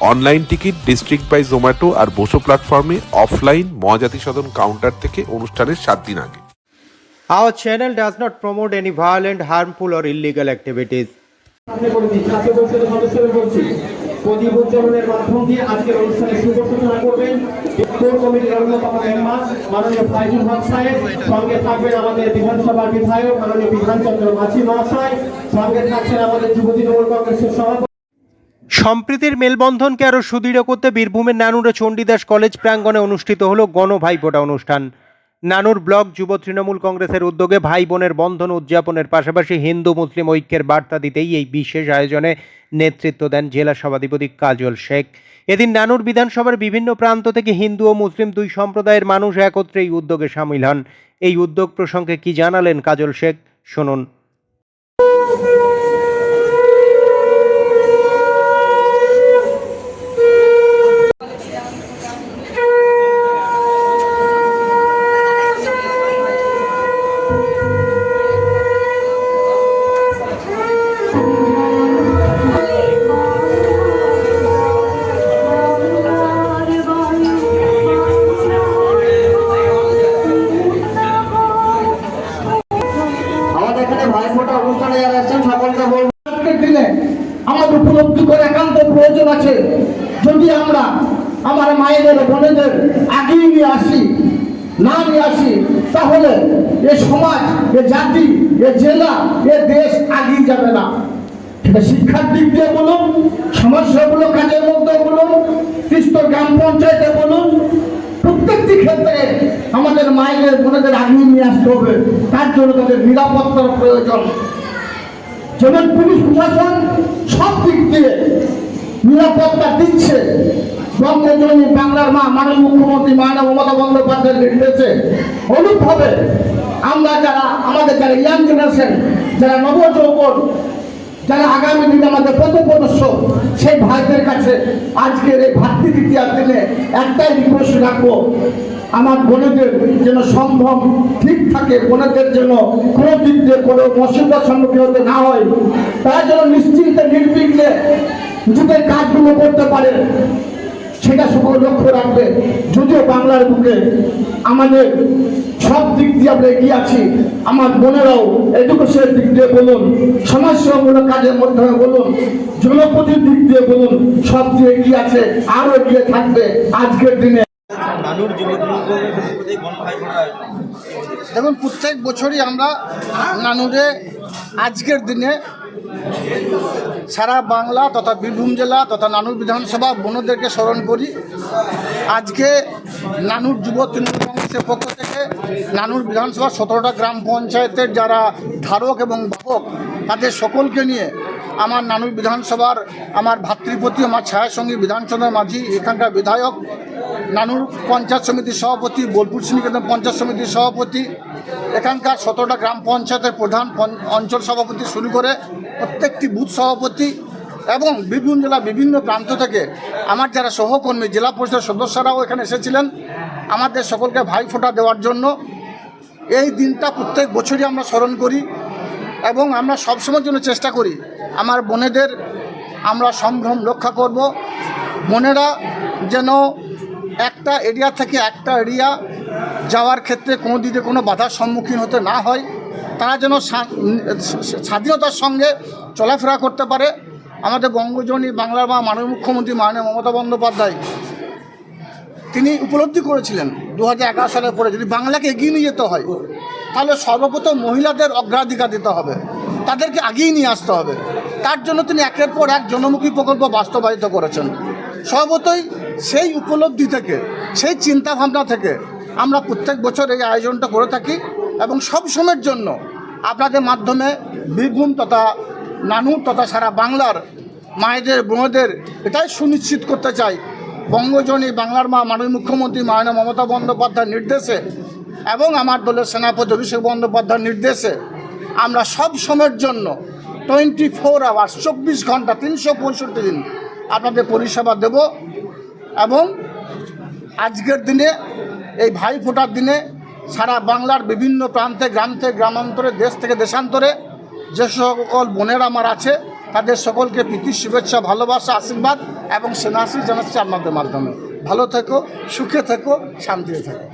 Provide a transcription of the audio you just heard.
Online ticket district by Zomato আর বসো প্ল্যাটফর্মে offline Mahajati সদন counter থেকে অনুষ্ঠানের সাত দিন আগে Our channel does not promote any violent, harmful, or illegal activities. সামনে করেছি জাতীয় পরিষদের সদস্যদের বলছি প্রদীপ উজ্জ্বলনের মাধ্যম দিয়ে আজকের অনুষ্ঠানের শুভ সূচনা করবেন কোর কমিটির অন্যতম মেম্বার মাননীয় ফাইজুল হক সাহেব সঙ্গে থাকবেন আমাদের বিধানসভার বিধায়ক মাননীয় বিধানচন্দ্র মাঝি মহাশয় সঙ্গে থাকছেন আমাদের যুব তৃণমূল কংগ্রেসের সভাপতি সম্প্রীতির মেলবন্ধনকে আরও সুদৃঢ় করতে বীরভূমের নানুরে চণ্ডীদাস কলেজ প্রাঙ্গণে অনুষ্ঠিত হলো গণ ভাইফোঁটা অনুষ্ঠান। নানুর ব্লক যুব তৃণমূল কংগ্রেসের উদ্যোগে ভাই বোনের বন্ধন উদযাপনের পাশাপাশি হিন্দু মুসলিম ঐক্যের বার্তা দিতেই এই বিশেষ আয়োজনে নেতৃত্ব দেন জেলা সভাধিপতি কাজল শেখ। এদিন নানুর বিধানসভার বিভিন্ন প্রান্ত থেকে হিন্দু ও মুসলিম দুই সম্প্রদায়ের মানুষ একত্রে এই উদ্যোগে সামিল হন। এই উদ্যোগ প্রসঙ্গে কি জানালেন কাজল শেখ? শুনুন। আছে যদি আমরা আমার মায়েদের, বোনেদের আগিয়ে নিয়ে আসি, না নিয়ে আসি, তাহলে এ সমাজ, এ জাতি, এ জেলা, এ দেশ আগিয়ে যাবে না। শিক্ষার দিক দিয়ে বলুন, সমাজসেবামূলক কাজের মধ্যে বলুন কৃষ্ণ গ্রাম পঞ্চায়েতে বলুন, প্রত্যেকটি ক্ষেত্রে আমাদের মায়েদের, বোনেদের আগিয়ে নিয়ে আসতে হবে। তার জন্য তাদের নিরাপত্তার প্রয়োজন। যেমন পুলিশ প্রশাসন সব দিক দিয়ে নিরাপত্তা দিচ্ছে। বঙ্গজননী বাংলার মা, মাননীয় মুখ্যমন্ত্রী মাননীয় মমতা বন্দ্যোপাধ্যায়ের নির্দেশে অনুপভাবে আমরা যারা, আমাদের যারা ইয়াং জেনারেশন যারা নবযৌবন, যারা আগামী দিনে আমাদের পথপ্রদর্শ সেই ভাইদের কাছে আজকের এই ভাতৃ তৃতীয়ার দিনে একটাই রিকোয়েস্ট রাখব, আমার বোনেদের যেন সম্ভব ঠিক থাকে, বোনেদের জন্য কোনো দিক দিয়ে কোনো অসুবিধার সম্মুখীন হতে না হয়, তারা যেন নিশ্চিন্তে নির্বিঘ্নে নিজেদের কাজগুলো করতে পারে সেটা সকল লক্ষ্য রাখবে। যদিও বাংলার বুকে আমাদের সব দিক দিয়ে আমরা এগিয়ে আছি আমার বোনেরাও এডুকেশনের দিক দিয়ে বলুন সমাজসেবামূলক কাজের মধ্যে বলুন জনপতির দিক দিয়ে বলুন সব দিয়ে এগিয়ে আছে আরও এগিয়ে থাকবে আজকের দিনে। দেখুন প্রত্যেক বছরই আমরা নানুরে আজকের দিনে সারা বাংলা তথা বীরভূম জেলা তথা নানুর বিধানসভা বনদেরকে স্মরণ করি। আজকে নানুর যুব তৃণমূল কংগ্রেসের পক্ষ থেকে নানুর বিধানসভা সতেরোটা গ্রাম পঞ্চায়েতের যারা ধারক এবং বাহক, তাদের সকলকে নিয়ে আমার নানুর বিধানসভার, আমার ভাতৃপতি, আমার ছায়াসঙ্গী বিধানচন্দ্র মাঝি, এখানকার বিধায়ক নানুর পঞ্চায়েত সমিতির সভাপতি, বোলপুর শ্রীনিকেতন পঞ্চায়েত সমিতির সভাপতি। এখানকার সতেরোটা গ্রাম পঞ্চায়েতের প্রধান অঞ্চল সভাপতি শুরু করে প্রত্যেকটি বুথ সভাপতি এবং বীরভূম জেলার বিভিন্ন প্রান্ত থেকে আমার যারা সহকর্মী, জেলা পরিষদের সদস্যরাও এখানে এসেছিলেন। আমাদের সকলকে ভাই ভাইফোঁটা দেওয়ার জন্য এই দিনটা প্রত্যেক বছরই আমরা স্মরণ করি এবং আমরা সবসময়ের জন্য চেষ্টা করি। আমার বোনেদের আমরা সম্ভ্রম রক্ষা করব। বোনেরা যেন একটা এরিয়া থেকে একটা এরিয়া যাওয়ার ক্ষেত্রে কোনো দিকে কোনো বাধার সম্মুখীন হতে না হয়। তারা যেন স্বাধীনতার সঙ্গে চলাফেরা করতে পারে। আমাদের বঙ্গজনী বাংলার মা মাননীয় মুখ্যমন্ত্রী মাননীয় মমতা বন্দ্যোপাধ্যায়, তিনি উপলব্ধি করেছিলেন দু হাজার এগারো সালের পরে যদি বাংলাকে এগিয়ে নিয়ে যেতে হয়, তাহলে সর্বপ্রথম মহিলাদের অগ্রাধিকার দিতে হবে। তাদেরকে আগিয়ে নিয়ে আসতে হবে। তার জন্য তিনি একের পর এক জনমুখী প্রকল্প বাস্তবায়িত করেছেন। সর্বতই সেই উপলব্ধি থেকে, সেই চিন্তাভাবনা থেকে আমরা প্রত্যেক বছর এই আয়োজনটা করে থাকি এবং সব সময়ের জন্য আপনাদের মাধ্যমে বীরভূম তথা নানুর তথা সারা বাংলার মায়েদের, বোনদের এটাই সুনিশ্চিত করতে চাই। বঙ্গজনী বাংলার মা মাননীয় মুখ্যমন্ত্রী মাননীয় মমতা বন্দ্যোপাধ্যায়ের নির্দেশে এবং আমার দলের সেনাপতি অভিষেক বন্দ্যোপাধ্যায়ের নির্দেশে আমরা সব সময়ের জন্য টোয়েন্টি ফোর আওয়ার্স, চব্বিশ ঘণ্টা, তিনশো পঁয়ষট্টি দিন আপনাদের পরিষেবা দেব। এবং আজকের দিনে, এই ভাই ফোটার দিনে সারা বাংলার বিভিন্ন প্রান্তে গ্রাম থেকে গ্রামান্তরে, দেশ থেকে দেশান্তরে যে সকল বোনেরা আমার আছে, তাদের সকলকে প্রীতি, শুভেচ্ছা, ভালোবাসা, আশীর্বাদ এবং সেনাশি জানাচ্ছি আপনাদের মাধ্যমে। ভালো থেকো, সুখে থেকো, শান্তিতে থেকো।